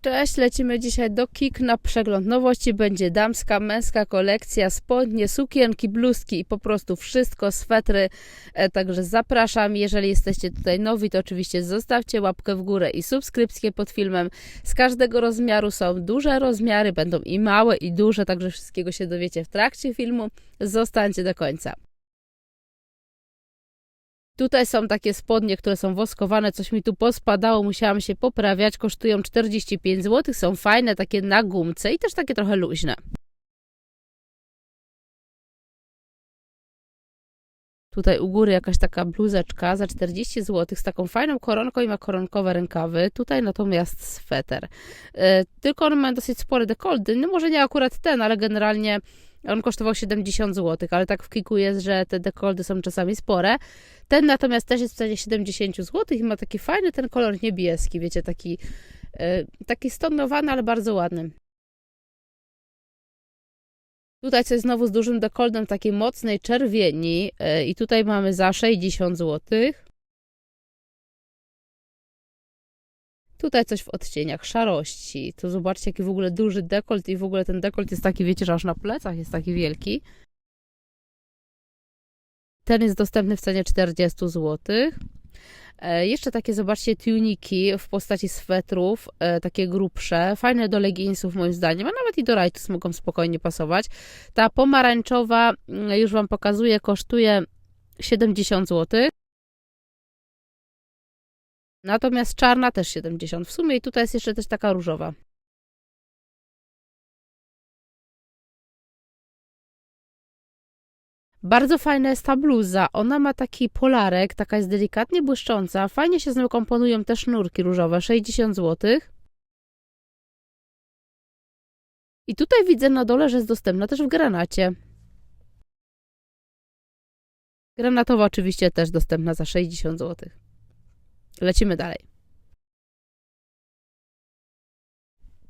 Cześć, lecimy dzisiaj do KIK na przegląd nowości. Będzie damska, męska kolekcja, spodnie, sukienki, bluzki i po prostu wszystko, swetry. E, Także zapraszam. Jeżeli jesteście tutaj nowi, to oczywiście zostawcie łapkę w górę i subskrypcję pod filmem. Z każdego rozmiaru są duże rozmiary, będą i małe, i duże, także wszystkiego się dowiecie w trakcie filmu. Zostańcie do końca. Tutaj są takie spodnie, które są woskowane, coś mi tu pospadało, musiałam się poprawiać. Kosztują 45 zł, są fajne, takie na gumce i też takie trochę luźne. Tutaj u góry jakaś taka bluzeczka za 40 zł z taką fajną koronką i ma koronkowe rękawy. Tutaj natomiast sweter. E, tylko on ma dosyć spore dekoldy. No może nie akurat ten, ale generalnie on kosztował 70 zł, ale tak w kiku jest, że te dekoldy są czasami spore. Ten natomiast też jest w cenie 70 zł i ma taki fajny ten kolor niebieski, wiecie, taki, e, taki stonowany, ale bardzo ładny. Tutaj coś znowu z dużym dekoldem takiej mocnej czerwieni e, i tutaj mamy za 60 zł. Tutaj coś w odcieniach szarości. To zobaczcie, jaki w ogóle duży dekolt i w ogóle ten dekolt jest taki, wiecie, że aż na plecach jest taki wielki. Ten jest dostępny w cenie 40 zł. E, Jeszcze takie, zobaczcie, tuniki w postaci swetrów, e, takie grubsze, fajne do leginsów moim zdaniem, a nawet i do rajtów mogą spokojnie pasować. Ta pomarańczowa, mm, już Wam pokazuję, kosztuje 70 zł. Natomiast czarna też 70 w sumie i tutaj jest jeszcze też taka różowa. Bardzo fajna jest ta bluza. Ona ma taki polarek, taka jest delikatnie błyszcząca. Fajnie się z nią komponują te sznurki różowe, 60 zł. I tutaj widzę na dole, że jest dostępna też w granacie. Granatowa oczywiście też dostępna za 60 zł. Lecimy dalej.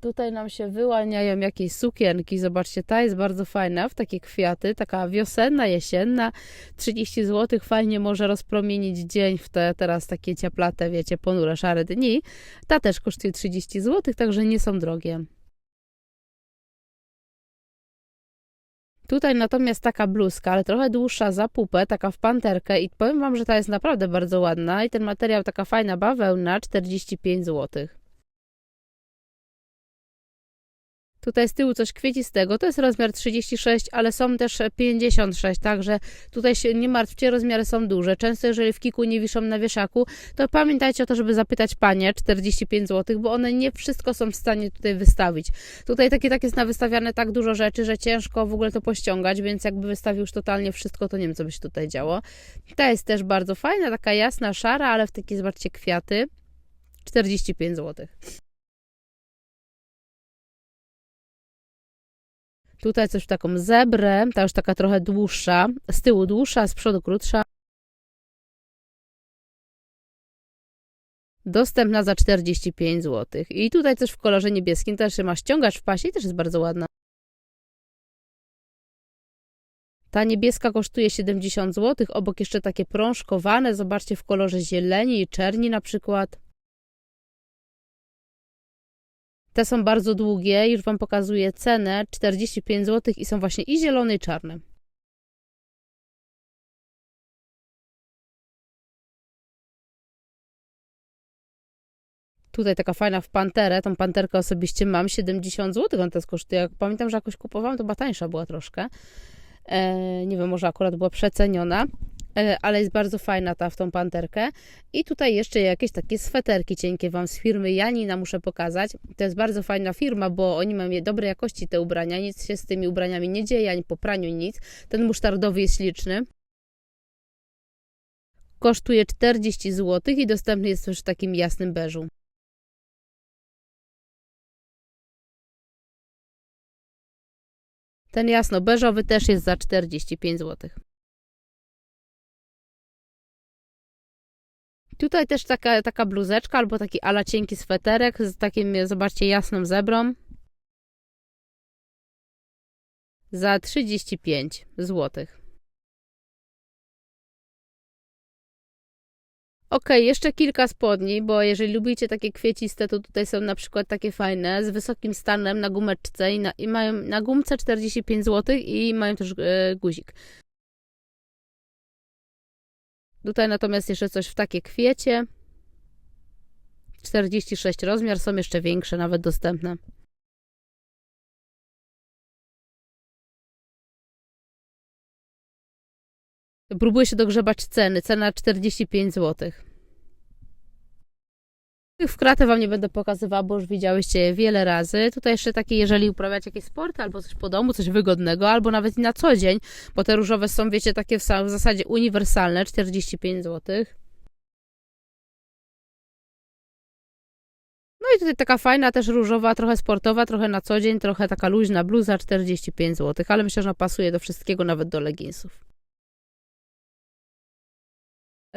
Tutaj nam się wyłaniają jakieś sukienki. Zobaczcie, ta jest bardzo fajna, w takie kwiaty, taka wiosenna, jesienna. 30 zł fajnie może rozpromienić dzień w te teraz takie cieplate, wiecie, ponure, szare dni. Ta też kosztuje 30 zł, także nie są drogie. Tutaj natomiast taka bluzka, ale trochę dłuższa za pupę, taka w panterkę i powiem Wam, że ta jest naprawdę bardzo ładna i ten materiał taka fajna bawełna, 45 zł. Tutaj z tyłu coś kwiecistego, to jest rozmiar 36, ale są też 56, także tutaj się nie martwcie, rozmiary są duże. Często jeżeli w kiku nie wiszą na wieszaku, to pamiętajcie o to, żeby zapytać panie 45 zł, bo one nie wszystko są w stanie tutaj wystawić. Tutaj takie tak jest nawystawiane tak dużo rzeczy, że ciężko w ogóle to pościągać, więc jakby wystawił już totalnie wszystko, to nie wiem, co by się tutaj działo. Ta jest też bardzo fajna, taka jasna, szara, ale w takie, zobaczcie, kwiaty. 45 zł. Tutaj coś w taką zebrę, ta już taka trochę dłuższa, z tyłu dłuższa, z przodu krótsza. Dostępna za 45 zł. I tutaj coś w kolorze niebieskim, też się ma ściągacz w pasie i też jest bardzo ładna. Ta niebieska kosztuje 70 zł, obok jeszcze takie prążkowane, zobaczcie w kolorze zieleni i czerni na przykład. Te są bardzo długie, już Wam pokazuję cenę, 45 zł i są właśnie i zielone i czarne. Tutaj taka fajna w panterę, tą panterkę osobiście mam, 70 zł on teraz kosztuje. Jak pamiętam, że jakoś kupowałam, to chyba tańsza była troszkę. E, nie wiem, może akurat była przeceniona ale jest bardzo fajna ta w tą panterkę. I tutaj jeszcze jakieś takie sweterki cienkie Wam z firmy Janina muszę pokazać. To jest bardzo fajna firma, bo oni mają dobrej jakości te ubrania, nic się z tymi ubraniami nie dzieje, ani po praniu nic. Ten musztardowy jest śliczny. Kosztuje 40 zł i dostępny jest też w takim jasnym beżu. Ten jasno beżowy też jest za 45 zł. Tutaj też taka, taka bluzeczka albo taki ala cienki sweterek z takim, zobaczcie, jasną zebrą. Za 35 zł. Okej, jeszcze kilka spodni, bo jeżeli lubicie takie kwieciste, to tutaj są na przykład takie fajne, z wysokim stanem na gumeczce i, na, i mają na gumce 45 zł i mają też e, guzik. Tutaj natomiast jeszcze coś w takie kwiecie. 46 rozmiar, są jeszcze większe, nawet dostępne. Próbuję się dogrzebać ceny. Cena 45 zł. Tych w kratę Wam nie będę pokazywała, bo już widziałyście je wiele razy. Tutaj jeszcze takie, jeżeli uprawiacie jakieś sporty albo coś po domu, coś wygodnego, albo nawet i na co dzień, bo te różowe są, wiecie, takie w, w zasadzie uniwersalne, 45 zł. No i tutaj taka fajna, też różowa, trochę sportowa, trochę na co dzień, trochę taka luźna bluza, 45 zł, ale myślę, że pasuje do wszystkiego, nawet do leginsów.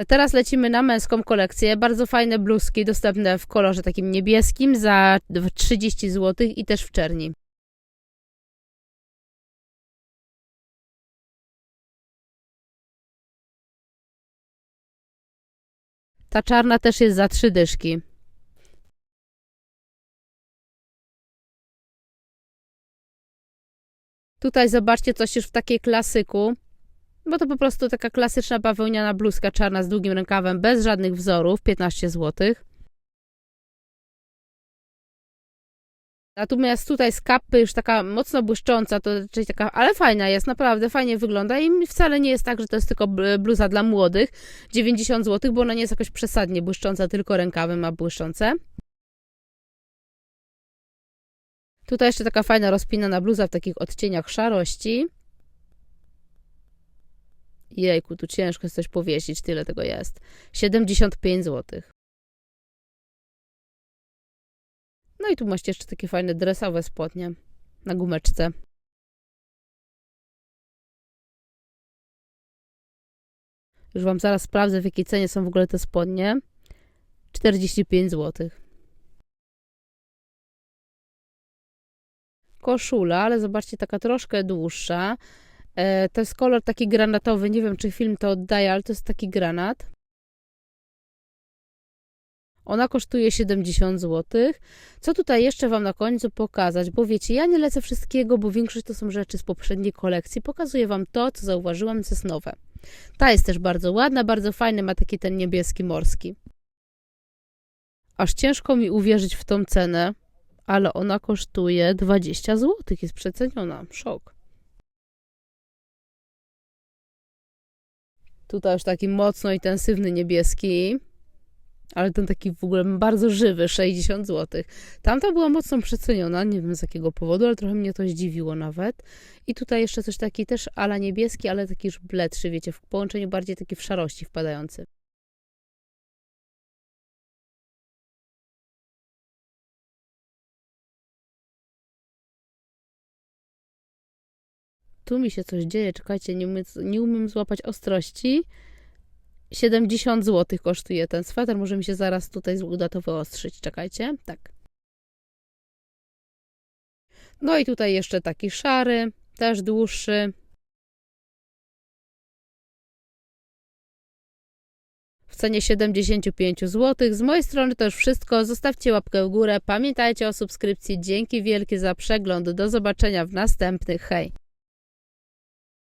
Teraz lecimy na męską kolekcję. Bardzo fajne bluzki dostępne w kolorze takim niebieskim za 30 zł i też w czerni. Ta czarna też jest za trzy dyszki. Tutaj zobaczcie coś już w takiej klasyku. Bo to po prostu taka klasyczna bawełniana bluzka czarna z długim rękawem, bez żadnych wzorów, 15 zł. Natomiast tutaj z kapy już taka mocno błyszcząca, to czyli taka, ale fajna jest, naprawdę fajnie wygląda i wcale nie jest tak, że to jest tylko bl- bluza dla młodych, 90 zł, bo ona nie jest jakoś przesadnie błyszcząca, tylko rękawy ma błyszczące. Tutaj jeszcze taka fajna rozpinana bluza w takich odcieniach szarości. Jejku, tu ciężko jest coś powiesić, tyle tego jest. 75 zł. No i tu macie jeszcze takie fajne dresowe spodnie na gumeczce. Już Wam zaraz sprawdzę, w jakiej cenie są w ogóle te spodnie. 45 zł. Koszula, ale zobaczcie, taka troszkę dłuższa. E, to jest kolor taki granatowy. Nie wiem, czy film to oddaje, ale to jest taki granat. Ona kosztuje 70 zł. Co tutaj jeszcze Wam na końcu pokazać? Bo wiecie, ja nie lecę wszystkiego, bo większość to są rzeczy z poprzedniej kolekcji. Pokazuję Wam to, co zauważyłam, co jest nowe. Ta jest też bardzo ładna, bardzo fajny, ma taki ten niebieski morski. Aż ciężko mi uwierzyć w tą cenę, ale ona kosztuje 20 zł. Jest przeceniona. Szok. Tutaj już taki mocno intensywny niebieski, ale ten taki w ogóle bardzo żywy, 60 zł. Tamta była mocno przeceniona, nie wiem z jakiego powodu, ale trochę mnie to zdziwiło nawet. I tutaj jeszcze coś taki też ala niebieski, ale taki już bledszy, wiecie, w połączeniu bardziej taki w szarości wpadający. Tu mi się coś dzieje, czekajcie, nie umiem, nie umiem złapać ostrości. 70 zł kosztuje ten sweter. Może mi się zaraz tutaj uda to wyostrzyć. Czekajcie. Tak. No i tutaj jeszcze taki szary, też dłuższy. W cenie 75 zł. Z mojej strony to już wszystko. Zostawcie łapkę w górę. Pamiętajcie o subskrypcji. Dzięki wielkie za przegląd. Do zobaczenia w następnych. Hej!